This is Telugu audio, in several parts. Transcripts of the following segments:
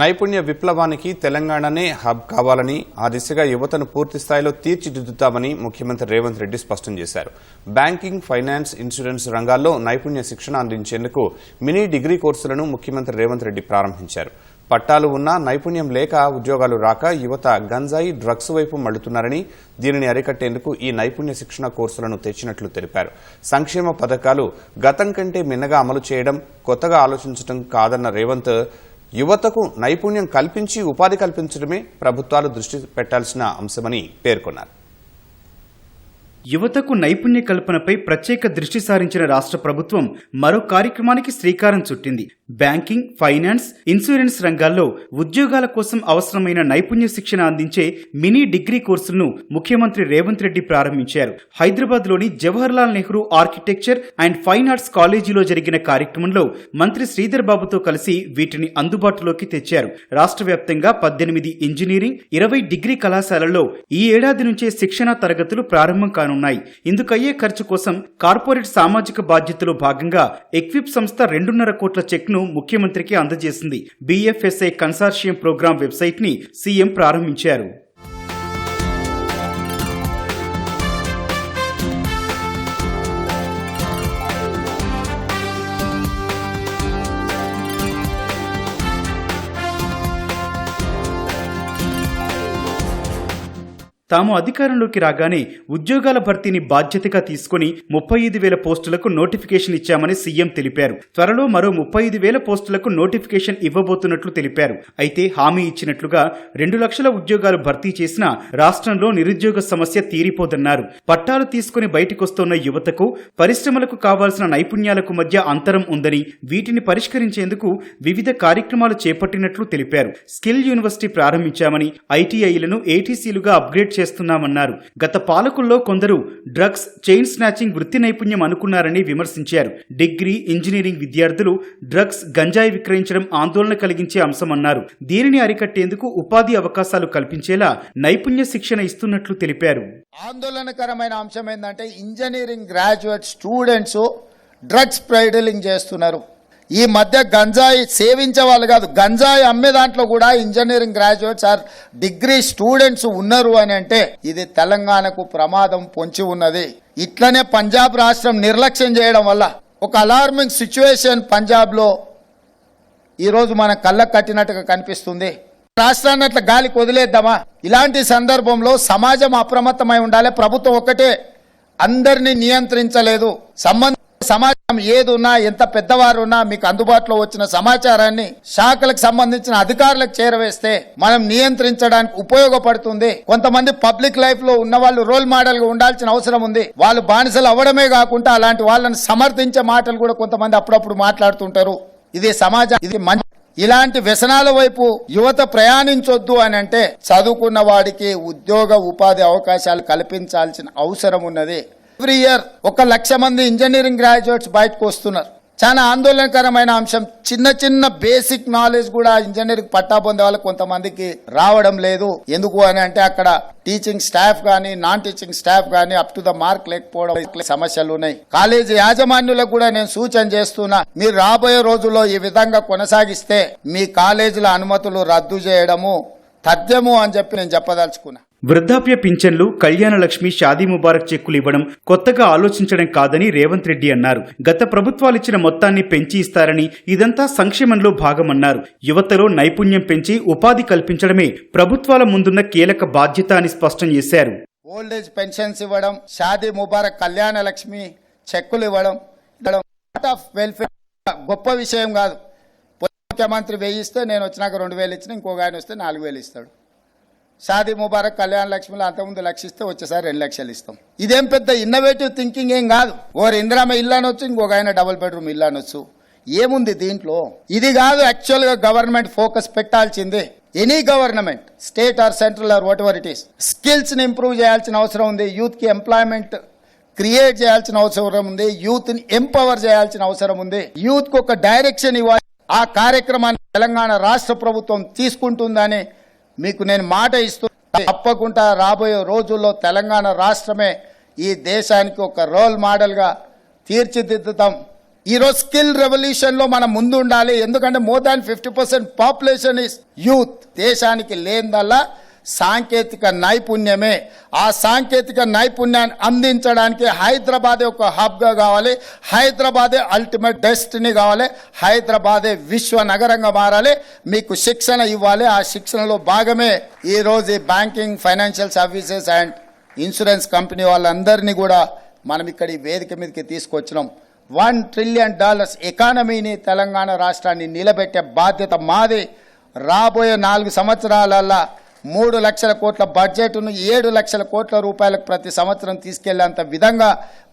నైపుణ్య విప్లవానికి తెలంగాణనే హబ్ కావాలని ఆ దిశగా యువతను పూర్తి స్థాయిలో తీర్చిదిద్దుతామని ముఖ్యమంత్రి రేవంత్ రెడ్డి స్పష్టం చేశారు. బ్యాంకింగ్ ఫైనాన్స్ ఇన్సూరెన్స్ రంగాల్లో నైపుణ్య శిక్షణ అందించేందుకు మినీ డిగ్రీ కోర్సులను ముఖ్యమంత్రి రేవంత్ రెడ్డి ప్రారంభించారు. పట్టాలు ఉన్నా నైపుణ్యం లేక ఉద్యోగాలు రాక యువత గంజాయి డ్రగ్స్ వైపు మళ్ళుతున్నారని దీనిని అరికట్టేందుకు ఈ నైపుణ్య శిక్షణ కోర్సులను తెచ్చినట్లు తెలిపారు. సంక్షేమ పథకాలు గతం కంటే మిన్నగా అమలు చేయడం కొత్తగా ఆలోచించడం కాదన్న రేవంత్ యువతకు నైపుణ్యం కల్పించి ఉపాధి కల్పించడమే ప్రభుత్వాలు దృష్టి పెట్టాల్సిన అంశమని పేర్కొన్నారు. యువతకు నైపుణ్య కల్పనపై ప్రత్యేక దృష్టి సారించిన రాష్ట్ర ప్రభుత్వం మరో కార్యక్రమానికి శ్రీకారం చుట్టింది. బ్యాంకింగ్ ఫైనాన్స్ ఇన్సూరెన్స్ రంగాల్లో ఉద్యోగాల కోసం అవసరమైన నైపుణ్య శిక్షణ అందించే మినీ డిగ్రీ కోర్సులను ముఖ్యమంత్రి రేవంత్ రెడ్డి ప్రారంభించారు. హైదరాబాద్లోని Jawaharlal Nehru architecture and fine arts కాలేజీలో జరిగిన కార్యక్రమంలో మంత్రి శ్రీధర్ బాబుతో కలిసి వీటిని అందుబాటులోకి తెచ్చారు. రాష్ట్ర వ్యాప్తంగా పద్దెనిమిది ఇంజనీరింగ్ ఇరవై డిగ్రీ కళాశాలల్లో ఈ ఏడాది నుంచే శిక్షణా తరగతులు ప్రారంభం కానున్నాయి. ఇందుకయ్యే ఖర్చు కోసం కార్పొరేట్ సామాజిక బాధ్యతలో భాగంగా ఎక్విప్ సంస్థ రెండున్నర కోట్ల చెక్ను ముఖ్యమంత్రికి అందజేసింది. బీఎఫ్ఎస్ఐ కన్సార్షియం ప్రోగ్రాం వెబ్సైట్ని సీఎం ప్రారంభించారు. తాము అధికారంలోకి రాగానే ఉద్యోగాల భర్తీని బాధ్యతగా తీసుకుని ముప్పై ఐదు వేల పోస్టులకు నోటిఫికేషన్ ఇచ్చామని సీఎం తెలిపారు. త్వరలో మరో ముప్పై ఐదు వేల పోస్టులకు నోటిఫికేషన్ ఇవ్వబోతున్నట్లు తెలిపారు. అయితే హామీ ఇచ్చినట్లుగా రెండు లక్షల ఉద్యోగాలు భర్తీ చేసినా రాష్ట్రంలో నిరుద్యోగ సమస్య తీరిపోదన్నారు. పట్టాలు తీసుకుని బయటకొస్తున్న యువతకు పరిశ్రమలకు కావాల్సిన నైపుణ్యాలకు మధ్య అంతరం ఉందని వీటిని పరిష్కరించేందుకు వివిధ కార్యక్రమాలు చేపట్టినట్లు తెలిపారు. స్కిల్ యూనివర్సిటీ ప్రారంభించామని ఐటీఐలను ఏటీసీలుగా అప్గ్రేడ్ చేస్తున్నామన్నారు. గత పాలకుల్లో కొందరు డ్రగ్స్ చైన్ స్నాచింగ్ వృత్తి నైపుణ్యం అనుకున్నారని విమర్శించారు. డిగ్రీ ఇంజనీరింగ్ విద్యార్థులు డ్రగ్స్ గంజాయి విక్రయించడం ఆందోళన కలిగించే అంశమన్నారు. దీనిని అరికట్టేందుకు ఉపాధి అవకాశాలు కల్పించేలా నైపుణ్య శిక్షణ ఇస్తున్నట్లు తెలిపారు. ఆందోళనకరమైన అంశం ఏంటంటే engineering graduate students drugs peddling చేస్తున్నారు. ఈ మధ్య గంజాయి సేవించే వాళ్ళు కాదు గంజాయి అమ్మే దాంట్లో కూడా engineering graduates or degree students ఉన్నారు అని అంటే ఇది తెలంగాణకు ప్రమాదం పొంచి ఉన్నది. ఇట్లనే పంజాబ్ రాష్ట్రం నిర్లక్ష్యం చేయడం వల్ల ఒక అలార్మింగ్ సిచ్యువేషన్ పంజాబ్లో ఈరోజు మన కళ్ళకు కట్టినట్టుగా కనిపిస్తుంది. రాష్ట్రాన్ని అట్లా గాలికి వదిలేద్దామా? ఇలాంటి సందర్భంలో సమాజం అప్రమత్తమై ఉండాలి. ప్రభుత్వం ఒక్కటే అందరినీ నియంత్రించలేదు. సంబంధ సమాజం ఏదున్నా ఎంత పెద్దవారు ఉన్నా మీకు అందుబాటులో వచ్చిన సమాచారాన్ని శాఖలకు సంబంధించిన అధికారులకు చేరవేస్తే మనం నియంత్రించడానికి ఉపయోగపడుతుంది. కొంతమంది పబ్లిక్ లైఫ్లో ఉన్న వాళ్ళు రోల్ మోడల్గా ఉండాల్సిన అవసరం ఉంది. వాళ్ళు బానిసలు అవ్వడమే కాకుండా అలాంటి వాళ్ళని సమర్థించే మాటలు కూడా కొంతమంది అప్పుడప్పుడు మాట్లాడుతుంటారు. ఇది సమాజం ఇది మంచి ఇలాంటి వ్యసనాల వైపు యువత ప్రయాణించొద్దు అని అంటే చదువుకున్న వాడికి ఉద్యోగ ఉపాధి అవకాశాలు కల్పించాల్సిన అవసరం ఉన్నది. ఎవ్రీ ఇయర్ ఒక లక్ష మంది ఇంజనీరింగ్ గ్రాడ్యుయేట్స్ బయటకు వస్తున్నారు. చాలా ఆందోళనకరమైన అంశం. చిన్న చిన్న బేసిక్ నాలెడ్జ్ కూడా ఇంజనీరింగ్ పట్టా పొందే వాళ్ళకి కొంతమందికి రావడం లేదు. ఎందుకు అని అంటే అక్కడ టీచింగ్ స్టాఫ్ కానీ నాన్ టీచింగ్ స్టాఫ్ కానీ అప్ టు ద మార్క్ లేకపోవడం సమస్యలు ఉన్నాయి. కాలేజీ యాజమాన్యులకు కూడా నేను సూచన చేస్తున్నా. మీరు రాబోయే రోజుల్లో ఈ విధంగా కొనసాగిస్తే మీ కాలేజీల అనుమతులు రద్దు చేయడము తథ్యము అని చెప్పి నేను చెప్పదలుచుకున్నా. వృద్ధాప్య పింఛన్లు కళ్యాణలక్ష్మి షాదీ ముబారక్ చెక్కులు ఇవ్వడం కొత్తగా ఆలోచించడం కాదని రేవంత్ రెడ్డి అన్నారు. గత ప్రభుత్వాలిచ్చిన మొత్తాన్ని పెంచి ఇస్తారని ఇదంతా సంక్షేమంలో భాగమన్నారు. యువతలో నైపుణ్యం పెంచి ఉపాధి కల్పించడమే ప్రభుత్వాల ముందున్న కీలక బాధ్యత అని స్పష్టం చేశారు. ఓల్డ్ ఏజ్ పెన్షన్స్ ఇవ్వడం షాదీ ముబారక్ కళ్యాణ లక్ష్మి చెక్కులు ఇవ్వడం ఆఫ్ వెల్ఫేర్ గొప్ప విషయం కాదు. ముఖ్యమంత్రి వేయిస్తే నేను వచ్చినాక రెండు వేలు ఇచ్చిన ఇంకొక ఆయన వస్తే నాలుగు వేలు ఇస్తాడు. సాది ముబారక్ కళ్యాణ లక్ష్మిలో అంతకుముందు లక్ష ఇస్తే వచ్చేసారి రెండు లక్షలు ఇస్తాం. ఇదేం పెద్ద ఇన్నోవేటివ్ థింకింగ్ ఏం కాదు. ఓరు ఇందిరామ ఇల్లు అనొచ్చు ఇంకొక ఆయన డబుల్ బెడ్రూమ్ ఇల్లు అనొచ్చు ఏముంది దీంట్లో? ఇది కాదు యాక్చువల్గా గవర్నమెంట్ ఫోకస్ పెట్టాల్సిందే. Any government state or central or whatever it is స్కిల్స్ని ఇంప్రూవ్ చేయాల్సిన అవసరం ఉంది. యూత్కి ఎంప్లాయ్మెంట్ క్రియేట్ చేయాల్సిన అవసరం ఉంది. యూత్ని ఎంపవర్ చేయాల్సిన అవసరం ఉంది. యూత్కు ఒక డైరెక్షన్ ఇవ్వాలి. ఆ కార్యక్రమాన్ని తెలంగాణ రాష్ట్ర ప్రభుత్వం తీసుకుంటుందని మీకు నేను మాట ఇస్తూ తప్పకుండా రాబోయే రోజుల్లో తెలంగాణ రాష్ట్రమే ఈ దేశానికి ఒక రోల్ మోడల్గా తీర్చిదిద్దుతాం. ఈరోజు స్కిల్ రెవల్యూషన్లో మనం ముందు ఉండాలి ఎందుకంటే more than fifty percent population is youth. దేశానికి లేనిదల్లా సాంకేతిక నైపుణ్యమే. ఆ సాంకేతిక నైపుణ్యాన్ని అందించడానికి హైదరాబాదే ఒక హబ్గా కావాలి. హైదరాబాదే అల్టిమేట్ డెస్టినీ కావాలి. హైదరాబాదే విశ్వ నగరంగా మారాలి. మీకు శిక్షణ ఇవ్వాలి. ఆ శిక్షణలో భాగమే ఈరోజు ఈ banking financial services and insurance company వాళ్ళందరినీ కూడా మనం ఇక్కడ ఈ వేదిక మీదకి తీసుకొచ్చినాం. వన్ ట్రిలియన్ డాలర్స్ ఎకానమీని తెలంగాణ రాష్ట్రాన్ని నిలబెట్టే బాధ్యత మాది. రాబోయే నాలుగు సంవత్సరాలల్లా మూడు లక్షల కోట్ల బడ్జెట్ను ఏడు లక్షల కోట్ల రూపాయలకు ప్రతి సంవత్సరం తీసుకెళ్ళేంత విధంగా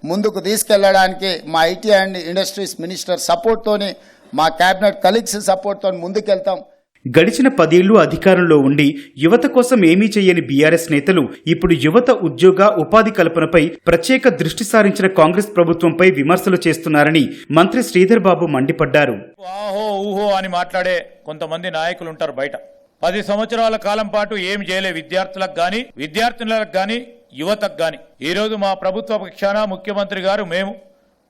ముందుకు తీసుకెళ్ళడానికి మా ఐటీ అండ్ ఇండస్ట్రీస్ మినిస్టర్ సపోర్ట్తోని మా కేబినెట్ కలీగ్స్ సపోర్ట్తో ముందుకెళ్తాం. గడిచిన పదేళ్ళు అధికారంలో ఉండి యువత కోసం ఏమీ చేయని బీఆర్ఎస్ నేతలు ఇప్పుడు యువత ఉద్యోగ ఉపాధి కల్పనపై ప్రత్యేక దృష్టి సారించిన కాంగ్రెస్ ప్రభుత్వంపై విమర్శలు చేస్తున్నారని మంత్రి శ్రీధర్ బాబు మండిపడ్డారు. ఆహో ఊహో అని మాట్లాడే కొంతమంది నాయకులు ఉంటారు బయట. పది సంవత్సరాల కాలం పాటు ఏం చేయలే విద్యార్థులకు గాని విద్యార్థినులకు గాని యువతకు గాని. ఈరోజు మా ప్రభుత్వ పక్షాన ముఖ్యమంత్రి గారు మేము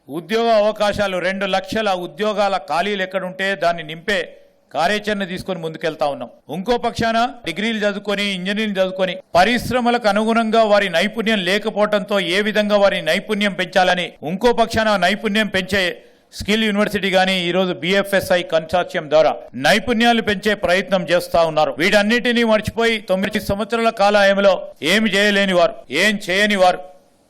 ఉద్యోగ అవకాశాలు రెండు లక్షల ఉద్యోగాల ఖాళీలు ఎక్కడుంటే దాన్ని నింపే కార్యాచరణ తీసుకొని ముందుకెళ్తా ఉన్నాం. ఇంకో పక్షాన డిగ్రీలు చదువుకొని ఇంజనీరింగ్ చదువుకొని పరిశ్రమలకు అనుగుణంగా వారి నైపుణ్యం లేకపోవడంతో ఏ విధంగా వారి నైపుణ్యం పెంచాలని ఇంకో పక్షాన నైపుణ్యం పెంచే స్కిల్ యూనివర్సిటీ గానీ ఈ రోజు బిఎఫ్ఎస్ఐ కన్సార్టియం ద్వారా నైపుణ్యాలు పెంచే ప్రయత్నం చేస్తా ఉన్నారు. వీటన్నిటినీ మర్చిపోయి తొమ్మిది సంవత్సరాల కాలాయంలో ఏమి చేయలేని వారు ఏం చేయని వారు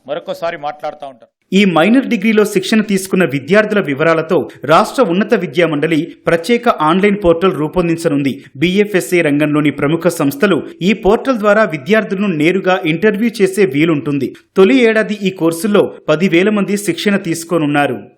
మరొకసారి మాట్లాడుతూ ఉంటారు. ఈ మైనర్ డిగ్రీలో శిక్షణ తీసుకున్న విద్యార్థుల వివరాలతో రాష్ట్ర ఉన్నత విద్యా మండలి ప్రత్యేక ఆన్లైన్ పోర్టల్ రూపొందించనుంది. బీఎఫ్ఎస్ఏ రంగంలోని ప్రముఖ సంస్థలు ఈ పోర్టల్ ద్వారా విద్యార్థులను నేరుగా ఇంటర్వ్యూ చేసే వీలుంటుంది. తొలి ఏడాది ఈ కోర్సుల్లో పదివేల మంది శిక్షణ తీసుకోనున్నారు.